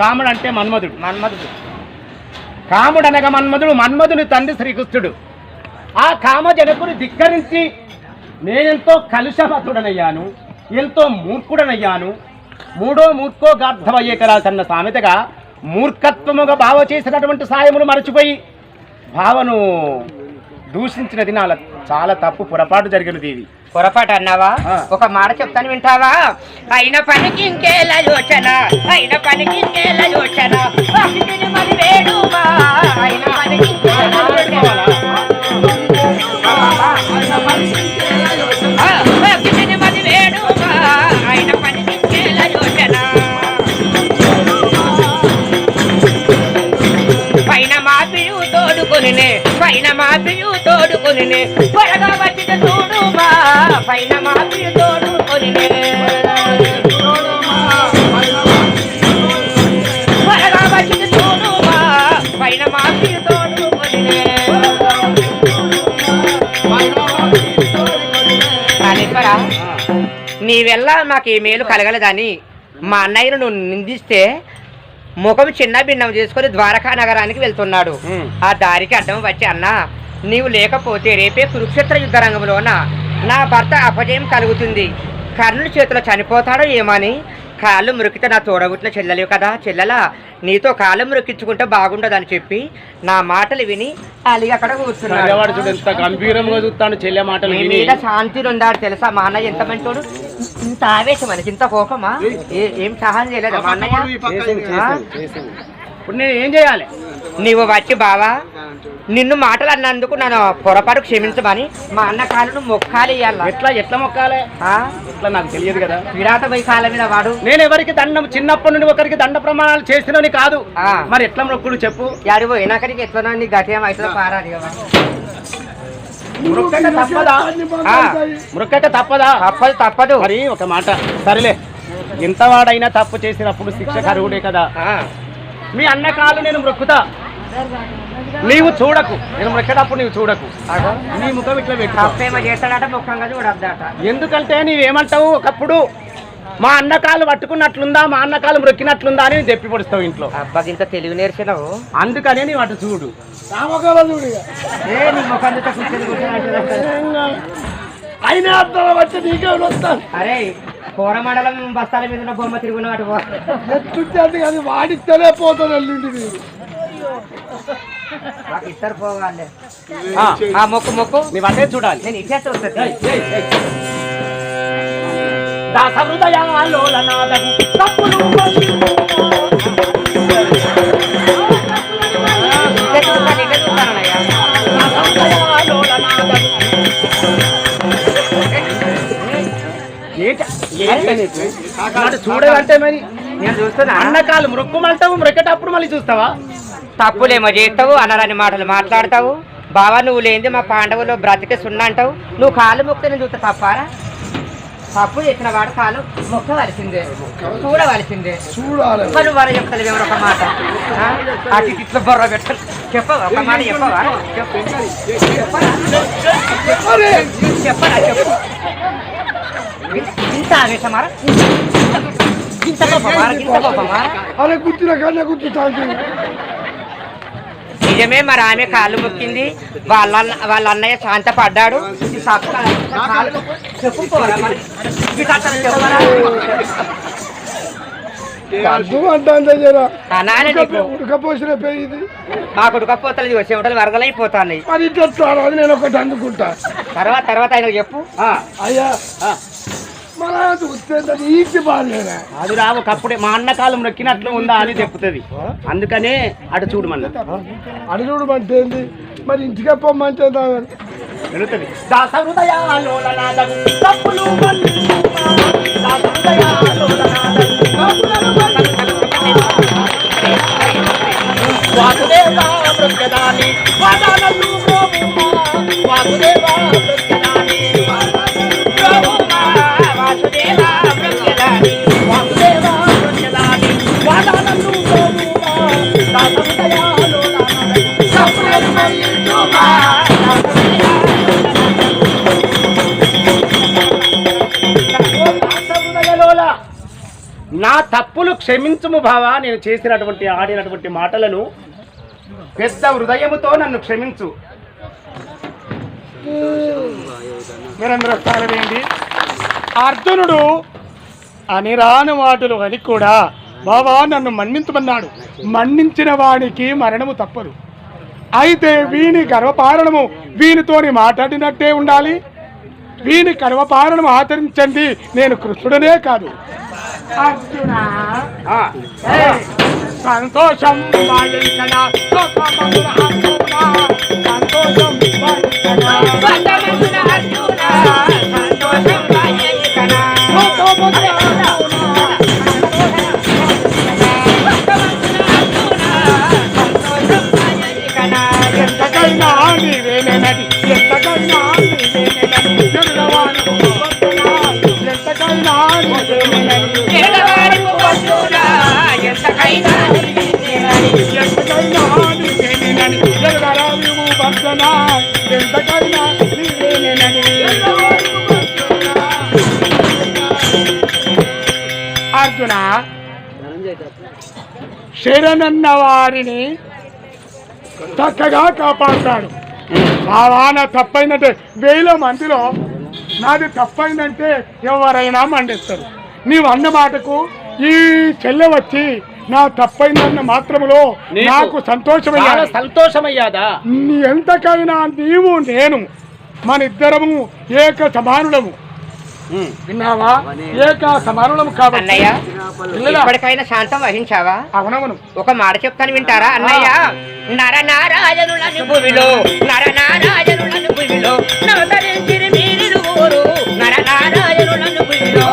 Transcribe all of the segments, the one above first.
కాముడు అంటే మన్మధుడు. మన్మధుడు. కాముడు అనగా మన్మధుడు మన్మధుని తండ్రి శ్రీకృష్ణుడు. ఆ కామజనకుని ధిక్కరించి నేనెంతో కలుషమతుడనయ్యాను ఎంతో మూర్ఖుడనయ్యాను మూడో మూర్ఖో గార్ధవయ్యే కరాసన్న సామెతగా మూర్ఖత్వముగా భావ చేసినటువంటి సాయమును మరచిపోయి భావను దూషించినది నా చాలా తప్పు పొరపాటు జరిగినది ఇది. పొరపాటు అన్నావా. ఒక మాట చెప్తాను వింటావా? అయిన పనికి ఇంకేలా యోచన అయిన పనికి ఇంకేలా యోచన మరి వేడుమా అయిన పనికి అయిన పనికి ఇంకేలా యోచన పైన పైన మాపియు తోడుకొనినే త్వరగా పైన కాళేశ్వరా నీ వల్ల మాకు ఏ మేలు కలగలేదని మా అన్నయ్యను నువ్వు నిందిస్తే ముఖం చిన్న భిన్నం చేసుకొని ద్వారకా నగరానికి వెళ్తున్నాడు. ఆ దారికి అడ్డం వచ్చి అన్న నీవు లేకపోతే రేపే కురుక్షేత్ర యుద్ధ రంగంలోన నా భర్త అపజయం కలుగుతుంది. కర్ణుడి చేతిలో చనిపోతాడో ఏమని? కాళ్ళు మురికితే నా తోడబుట్టిన చెల్లెలు కదా చెల్లెల? నీతో కాళ్ళు మురికించుకుంటే బాగుండదని చెప్పి నా మాటలు విని అలిగి అక్కడ కూర్చున్నాడు. పిల్లవాడు చూడు ఎంత గంభీరంగా చూస్తాడు చెల్లె మాటలు నీ విని. మీద శాంతి ఉందాడు తెలుసా? మా అన్నయ్య ఎంత మంచోడు? ఇంత ఆవేశం మనకి ఇంత కోపమా? ఏ- ఏం సహాయం చేయలేదు మా అన్నయ్య. ఇప్పుడు నేను ఏం చేయాలి? నీవు వచ్చి బావా నిన్ను మాటలు అన్నందుకు నన్ను పొరపాటు క్షమించమని మా అన్న కాళ్ళను మొక్కాలి ఎట్లా ఎట్లా మొక్కాలి? ఎట్లా నాకు తెలియదు కదా. విరాట పోయి మీద వాడు. నేను ఎవరికి దండం చిన్నప్పటి నుండి ఒకరికి దండ ప్రమాణాలు చేసినని కాదు. మరి ఎట్లా మొక్కుడు చెప్పు? యాడి పోయినాకరికి ఎట్లా నీ గట్యం అవుతుందో పారాది కదా. మృక్కక తప్పదా? తప్పదా? తప్పదు తప్పదు. మరి ఒక మాట. సరేలే. ఇంతవాడైనా తప్పు చేసినప్పుడు శిక్షకు అర్హుడే కదా. మీ అన్న కాలు నేను మొక్కుతా నీవు చూడకు. నేను మొక్కేటప్పుడు నీవు చూడకు. నీ ముఖం ఇట్లా పెట్టు ఎందుకంటే నీవేమంటావు ఒకప్పుడు మా అన్న కాలు పట్టుకున్నట్లుందా మా అన్న కాలు మొక్కినట్లుందా అని దెప్పి పొడుస్తావు ఇంట్లో. అబ్బాకి ఇంత తెలివి నేర్చినావు అందుకనే నీవు అటు చూడు. నీ. అయినా అర్థం వచ్చి నీకే వస్తాను అరే కూర మండలం బస్తాల మీద బొమ్మ తిరుగున అటు పో. ఎట్లుంటే అది వాడిస్తేనే పోతాను అల్లుండి మాకు ఇద్దరు పోవాలి. ఆ మొక్కు మొక్కు. నీవు అదే చూడాలి. నేను ఇచ్చే చూస్తాను. దాస హృదయాలోలనాదగు తప్పులు ఇచ్చే చూస్తాను ఇచ్చే చూస్తానయ్యా దాస హృదయాలోలనాదగు. ఏంట ఏంట నీకు? అటు చూడదంటే మరి? నేను చూస్తున్నా. అన్నకాలు మృక్కుమంటావు మృక్కేటప్పుడు మళ్ళీ చూస్తావా? తప్పులేమో చేస్తావు అనరాని మాటలు మాట్లాడతావు. బావా నువ్వు లేనిది మా పాండవులు బ్రతికే సున్నా అంటావు. నువ్వు కాలు మొక్కితే నేను చూస్తా తప్పారా? తప్పు చేసిన వాడు కాలు మొక్కవలసిందే చూడవలసిందే. చూడాలి. వారు చెప్తాను ఎవరు ఒక మాట? అటు ఇటు ఇట్లా బొర్ర పెట్టాలి చెప్పవా ఒక మాట చెప్పవా? చెప్పరా చెప్పు. ఇంత ఆవేశమారా ఇంత కోపమారా ఇంత అరే గుర్తున్న కన్నా గుర్తుతాంటి నిజమే మరి ఆమె కాళ్ళు మొక్కింది. వాళ్ళ వాళ్ళ అన్నయ్య శాంత పడ్డాడు మా కుడుకపోతలు చెమటలు వరదలైపోతాయి నేను ఒకటి అందుకుంటా. తర్వాత తర్వాత ఆయన చెప్పు. ఆ, అయ్యా. అది రావు ఒకప్పుడే మా అన్న కాలు మొక్కినట్లు ఉందా అని చెప్తుంది. అందుకనే అటు చూడు మన అడుగుడు అంటే ఏంది? మరి ఇంటికే పొమ్మంటే వెళుతుంది. దాస తప్పులు మన్నించుమా. వాసుదేవా వాదానలు నా తప్పులు క్షమించుము బావా నేను చేసినటువంటి ఆడినటువంటి మాటలను పెద్ద హృదయముతో నన్ను క్షమించు. మీరందరూ స్థానమేంటి అర్జునుడు అని రాని మాటలు అని కూడా బాబా నన్ను మన్నించమన్నాడు. మన్నించిన వాడికి మరణము తప్పదు. అయితే వీని గర్వపారణము వీనితోని మాట్లాడినట్టే ఉండాలి. వీని గర్వపారణము ఆచరించండి. నేను కృష్ణుడనే కాదు. సంతోషం సంతోషం శరణన్న వారిని చక్కగా కాపాడుతాడు. వాన తప్పైందంటే వేల మందిలో నాది తప్పైందంటే ఎవరైనా మండిస్తారు. నీవు అన్న మాటకు ఈ చెల్లె వచ్చి నా తప్పైందన్న మాత్రములో నీకు సంతోషమయ్యా సంతోషమయ్యాదా? నీ ఎంతకైనా నీవు నేను మన ఇద్దరము ఏక సమానులము. విన్నావా? ఏక కాబట్టి. అన్నయ్య పిల్లలా, ఇప్పటికైనా శాంతం వహించావా? అవునవును. ఒక మాట చెప్తాను వింటారా అన్నయ్య? భూమిలో భూమిలో నవతరించిరి మీరిరువురు. నరనారాయణులను భూమిలో.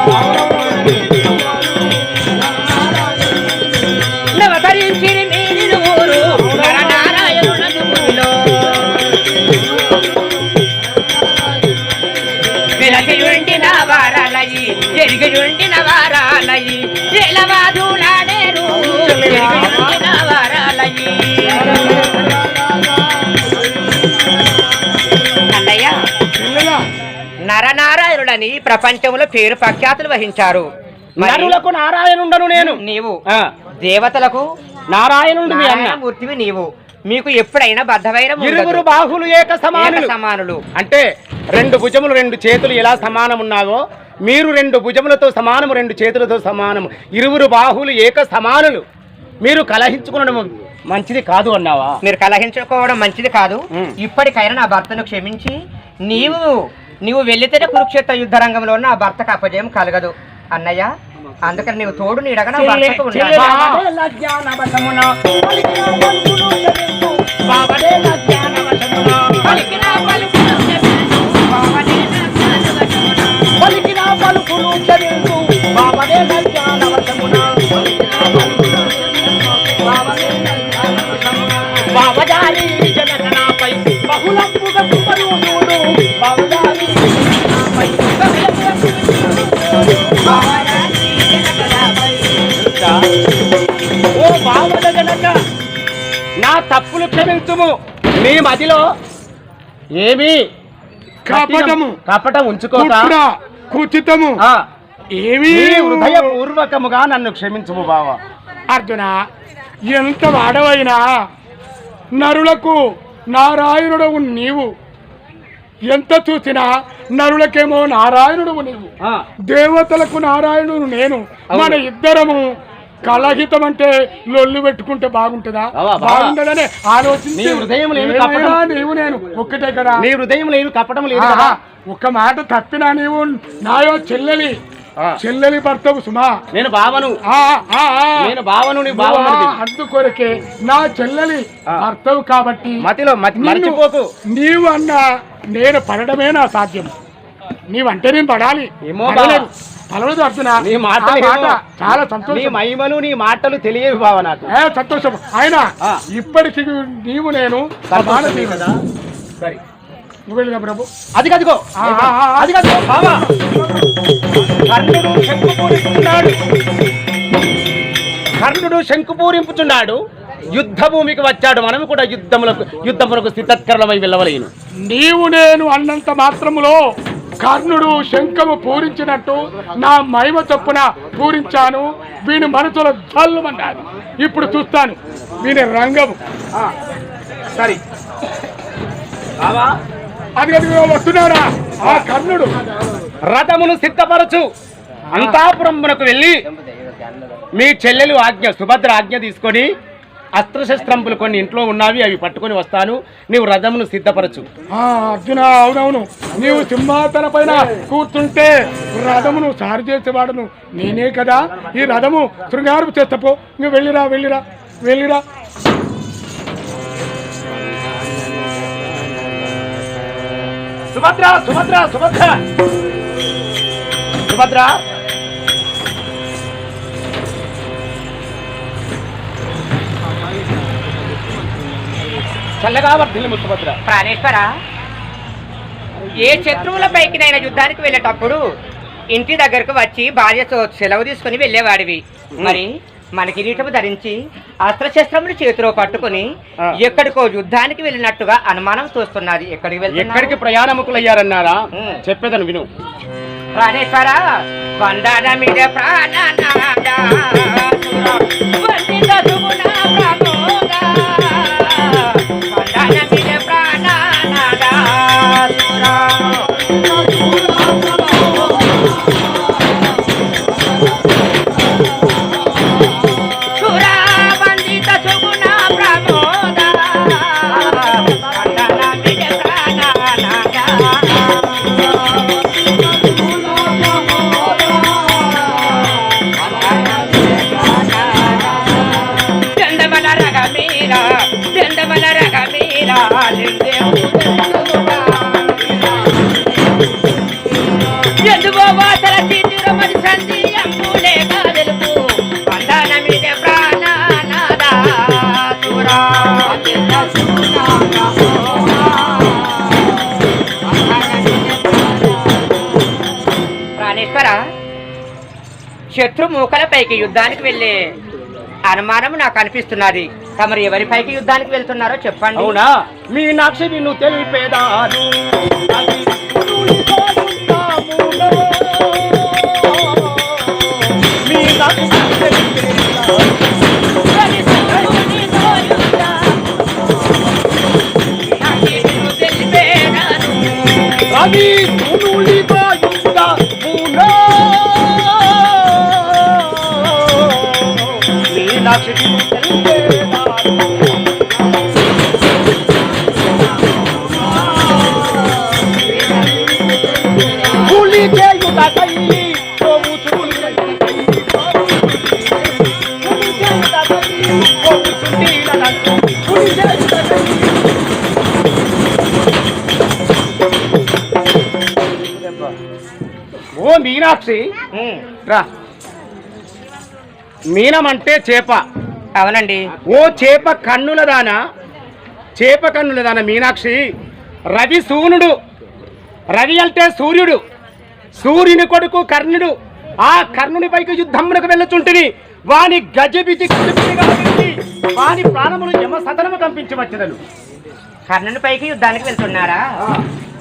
నరనారాయణులని ప్రపంచంలో పేరు ప్రఖ్యాతులు వహించారు. నరులకు నారాయణుండను నేను. నీవు దేవతలకు నారాయణుండు మీ అన్న. నారాయణమూర్తివి నీవు. మీకు ఎప్పుడైనా బద్ధవైరం ఉండదు. ఇరువురు బాహులు ఏక ఏక సమానులు. సమానులు. అంటే రెండు భుజములు రెండు చేతులు ఎలా సమానం ఉన్నావో మీరు రెండు భుజములతో సమానము రెండు చేతులతో సమానము. ఇరువురు బాహులు ఏక సమానులు. మీరు కలహించుకునడం మంచిది కాదు అన్నావా? మీరు కలహించుకోవడం మంచిది కాదు. ఇప్పటికైనా నా భర్తను క్షమించి నీవు నీవు వెళ్ళితేనే కురుక్షేత్ర యుద్ధ రంగంలో నా భర్తకు అపజయం కలగదు. అన్నయ్య అందుకని నీవు తోడు నీడగా నా భర్తకు ఉండాలి. నా తప్పులు క్షమించుము. నీ మదిలో ఏమి కపటము. కపటం ఉంచుకోక. కుచితము. ఏమీ నీ హృదయపూర్వకముగా నన్ను క్షమించుము బావ. అర్జున ఎంత వాడవైనా నరులకు నారాయణుడవు నీవు. ఎంత చూసినా నరులకేమో నారాయణుడవు నీవు. దేవతలకు నారాయణుడు నేను. మన ఇద్దరము కలహితం అంటే లొల్లు పెట్టుకుంటే బాగుంటుందా. బాగుండదనే ఆలోచించి ఏమి? నీవు నేను ఒక్కటే కదా. నీ హృదయం లేని కపటం లేదు ఒక్క మాట తప్పినా నీవు నాయో చెల్లెలి. చెల్లెలి భర్తవు సుమా. నేను బావను. నేను బావను అందుకొరకే నా చెల్లెలి. భర్తవు కాబట్టి మతిలో మతి మర్చిపోకు. నీవు అన్న నేను పడడమే నా సాధ్యం. నీవంటే నేను పడాలి. ఏమో అర్జున. నీ మాట. చాలా నీ సంతోషం. మహిమలు నీ మాటలు తెలియవు బావ నాకు. ఏ సంతోషం. ఆయన. ఇప్పటికి నీవు నేను సమాన సంతోషమే కదా. సరే. నువ్వు వెళ్ళిన ప్రభు. అది కదిగో. అది కదిగో బావా. కర్ణుడు శంకు పూరింపుచున్నాడు కర్ణుడు శంకు పూరింపుచున్నాడు యుద్ధ భూమికి వచ్చాడు. మనం కూడా యుద్ధములకు యుద్ధములకు స్థితత్కరణమై వెళ్ళవలేను. నీవు నేను అన్నంత మాత్రములో కర్ణుడు శంఖము పూరించినట్టు నా మహిమ చొప్పున పూరించాను. వీని మనసులో జల్లుమన్నాడు ఇప్పుడు చూస్తాను. వీని రంగము. సరే. అది వస్తున్నాడా? ఆ కర్ణుడు. రథమును సిద్ధపరచు. అంతాపురమునకు వెళ్ళి మీ చెల్లెలు ఆజ్ఞ సుభద్ర ఆజ్ఞ తీసుకొని అస్త్రశస్త్రంపులు కొన్ని ఇంట్లో ఉన్నవి అవి పట్టుకొని వస్తాను. నీవు రథమును సిద్ధపరచు. అర్జున అవునవును. నీవు సింహాసన పైన కూర్చుంటే రథమును సారి చేసేవాడును నేనే కదా. ఈ రథము శృంగారపు చేస్తపో నువ్వు వెళ్ళిరా వెళ్ళిరా వెళ్ళిరా. సుభద్ర సుభద్ర సుభద్ర. సుభద్ర. చల్లగా వర్ధిల్లుము సుభద్ర ప్రాణేశ్వర ఏ శత్రువుల పైకినైనా యుద్ధానికి వెళ్ళేటప్పుడు ఇంటి దగ్గరకు వచ్చి భార్యతో సెలవు తీసుకుని వెళ్ళేవాడివి. మరి మనకి కిరీటము ధరించి అస్త్రశస్త్రములు చేతిలో పట్టుకుని. ఎక్కడికో యుద్ధానికి వెళ్ళినట్టుగా అనుమానం తోస్తున్నది ఎక్కడికి వెళ్తున్నావు? ఎక్కడికి ప్రయాణముకులయ్యారన్నారా. చెప్పేదను విను. ప్రాణేశ్వర వందన మీద ప్రాణనాద శత్రు మూకలపైకి యుద్ధానికి వెళ్ళే అనుమానం నాకు అనిపిస్తున్నది. తమరు ఎవరిపైకి యుద్ధానికి వెళ్తున్నారో చెప్పండి. అవునా? మీ నాక్షి నిన్ను తెలిపేదాను. ఓ మీనాక్షి. రా. మీనం అంటే చేప. అవునండి. ఓ చేప కన్నుల దాన చేప కన్నుల దాన మీనాక్షి. రవి సూనుడు. రవి అంటే సూర్యుడు. సూర్యుని కొడుకు కర్ణుడు. ఆ కర్ణుని పైకి యుద్ధమునకు వెళ్ళచుంటిని. వాని పెట్టి వాని ప్రాణములు యమ సదనము కంపించవచ్చుదను కర్ణుని పైకి యుద్ధానికి వెళ్తున్నారా?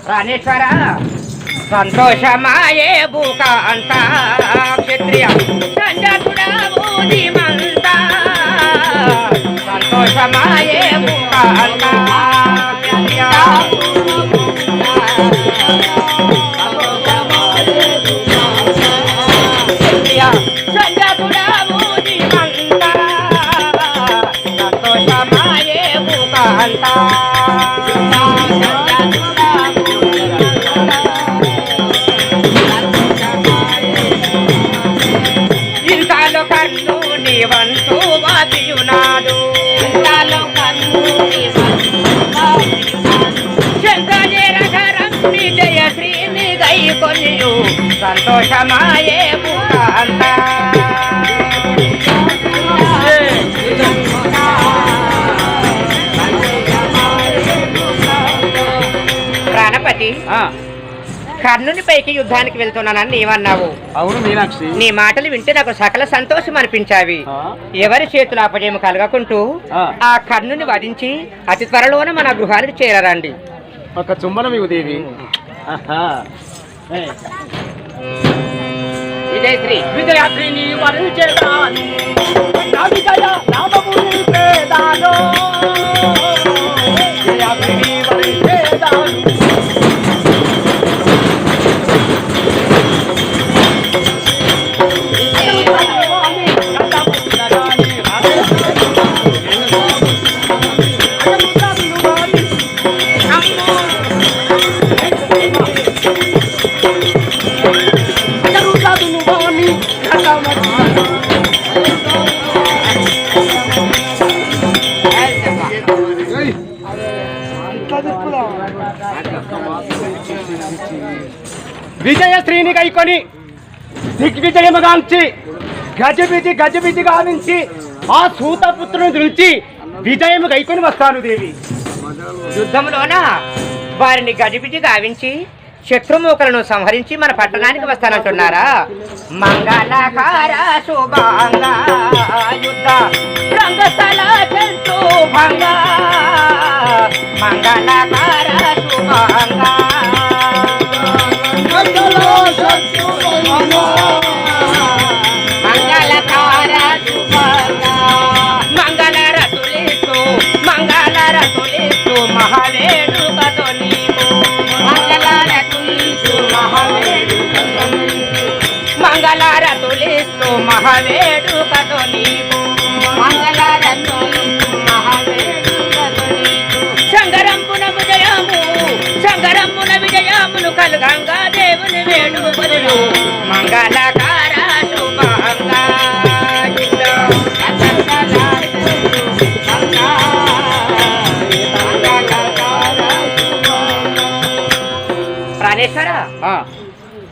ప్రాణేశ్వర సంతోషమాయే భూక అంత క్షత్రియ సంతోషమాయే భూక అంత. కొనియు సంతోషమాయే కర్ణుని పైకి యుద్ధానికి వెళ్తున్నానని నీవన్నావు. అవును మీనాక్షి. నీ మాటలు వింటే నాకు సకల సంతోషం అనిపించావి. ఎవరి చేతుల అపజయం కలగకుంటూ ఆ. ఆ కర్ణుని వధించి అతి త్వరలోనే మన గృహానికి చేరరండి. ఒక చుంబనం ఇవు దేవి ఆహా. విజయశ్రీ విజయాద్రిని వరించేదాను నా విజయ నామము నిలిపేదాను విజయాద్రిని దిగ్విజయముగాంచి గజబిజి గజబిజి గావించి ఆ సూతపుత్రుని గురించి విజయము కైకొని వస్తాను దేవి. యుద్ధంలోన వారిని గజిబిజి గావించి శత్రుమూకలను సంహరించి మన పట్టణానికి వస్తానంటున్నారా? మంగళకార శుభాంగ యుద్ధ రంగస్థల భంగ. మంగళకార శుభాంగ. రతులిస్తూ మహావేడుకతో నీకు నీవు. రతులిస్తూ మహావేడుకతో నీకు మంగళ రతులిస్తూ మహావేడుకతో నీకు మంగళ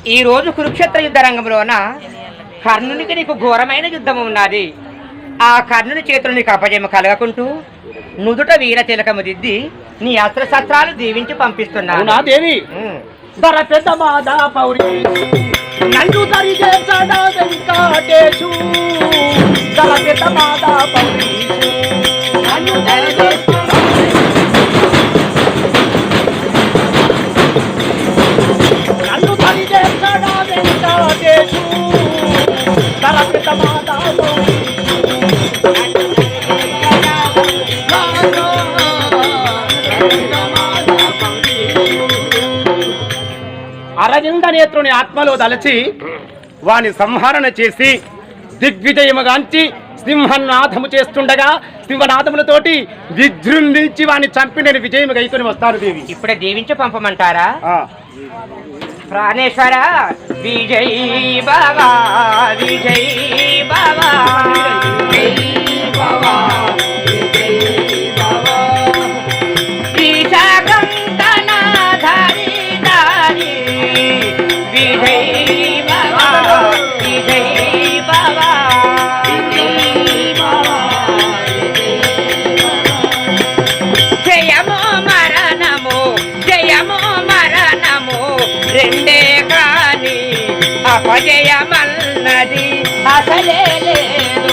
ఈ రోజు కురుక్షేత్ర యుద్ధ రంగంలోన కర్ణునికి నీకు ఘోరమైన యుద్ధం ఉన్నది. ఆ కర్ణుని చేతులు నీకు అపజయము కలగకుంటూ నుదుట వీర తిలకము దిద్ది నీ అస్త్రశస్త్రాలు దీవించి అవునా పంపిస్తున్నా దేవి నన్ను తరిగే చడ వెంకటేశు. ధర పెద్ద మాదా నన్ను అరవింద నేత్రుని ఆత్మలో దలచి వాని సంహరణ చేసి దిగ్విజయముగాంచి సింహనాథము చేస్తుండగా సింహనాథములతోటి విజృంభించి వాని చంపి నేను విజయము గైకొని వస్తాను దేవి. ఇప్పుడే దీవించి పంపమంటారా? ప్రాణేశ్వర విజయ్ బాబా విజయ్ బాబా ధారి అపజయమన్నది. అసలే లేదు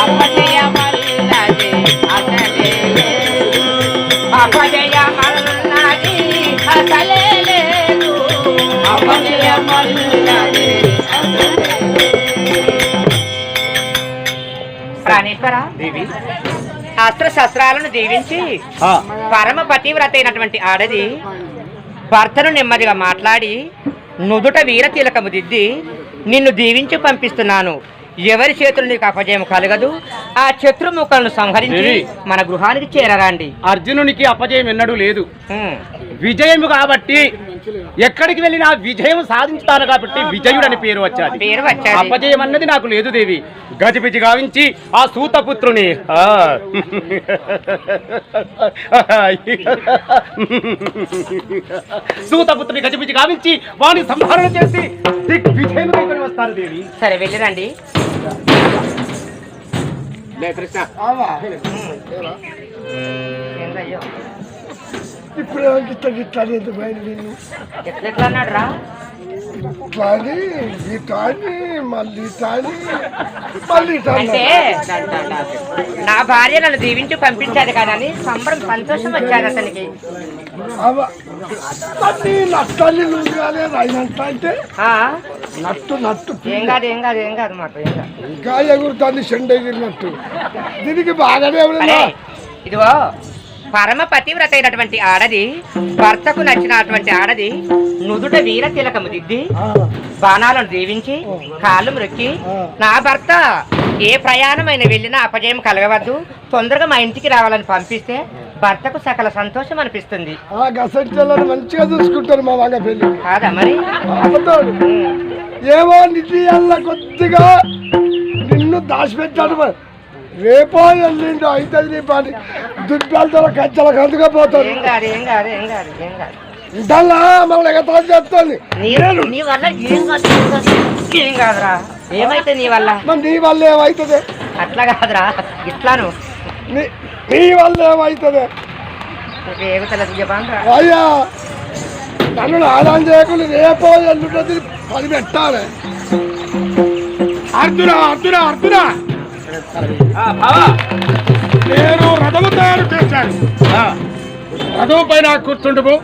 అపజయమన్నది. అసలే లేదు అపజయమన్నది. అసలే లేదు అపజయమన్నది ప్రాణేశ్వర దేవి. శస్త్రాలను దీవించి పరమ పతివ్రత అయినటువంటి ఆడది భర్తను నెమ్మదిగా మాట్లాడి నుదుట వీర తిలకము దిద్ది నిన్ను దీవించి పంపిస్తున్నాను ఎవరి చేతులు నీకు అపజయం కలగదు ఆ శత్రుముఖలను సంహరించి. మన గృహానికి చేరరాండి అర్జునునికి అపజయం ఎన్నడూ లేదు. విజయము కాబట్టి ఎక్కడికి వెళ్ళినా విజయం సాధించుతాను కాబట్టి విజయుడు అని పేరు వచ్చాది. పేరు వచ్చాది. అపజయం అన్నది నాకు లేదు దేవి. గజిబిజి గావించి ఆ సూతపుత్రుని. ఆ. సూతపుత్రుని గజిబిజి గావించి వాని సంహరణ చేసి దిగ్విజయం కైకొని వస్తారు దేవి. సరే వెళ్ళిరండి. ఇప్పుడు గిట్ట లేదు బయట నిన్ను. ఎట్లా ఎట్లా అన్నాడు రా కానీ ఈ టాని మళ్ళీ టాని మళ్ళీ అంటే నా భార్య నన్ను దీవించి పంపించాడు కదా అని సంబరం సంతోషం వచ్చాడు అతనికి. నట్టాలి నువ్వు అంటే నట్టు నట్టు ఏం కాదు ఏం కాదు ఏం కాదు మాట ఏం కాదు. ఇంకా ఎగురుతుంది చెండ ఎగిరినట్టు దీనికి బాగానే ఇదిగో పరమ పతివ్రత అయినటువంటి ఆడది భర్తకు నచ్చినటువంటి ఆడది నుదుట వీర తిలకము దిద్ది బాణాలను దీవించి కాళ్ళు మ్రొక్కి నా భర్త ఏ ప్రయాణమైన వెళ్ళినా అపజయం కలగవద్దు తొందరగా మా ఇంటికి రావాలని పంపిస్తే భర్తకు సకల సంతోషం అనిపిస్తుంది. మంచిగా చూసుకుంటారు మా వంగ పెళ్ళి కాదా మరి? అబద్ధాడు ఏమో నిధి అల్ల కొద్దిగా నిన్ను దాచిపెట్టాడు. రేపో ఎల్లుండి అవుతుంది నీ పని. దుడ్డాలతో కచ్చల కందుగా కాదు ఇంటల్లా మళ్ళీ ఎగతా చేస్తాను నీ నీ వల్ల ఏం కాదు ఏం కాదు ఏం కాదురా. ఏమైతే నీ వల్ల? మరి నీ వల్ల ఏమవుతుంది అట్లా కాదురా. ఇట్లాను. నీ నీ వల్ల ఏమవుతుంది ఏమి తెలియదు చెప్పండి అయ్యా నన్ను ఆదాయం చేయకుండా రేపో ఎల్లుండి పది పెట్టాలి. అర్జున అర్జున అర్జున. నేను రథము తయారు చేశాను. రథం పైన కూర్చుండుము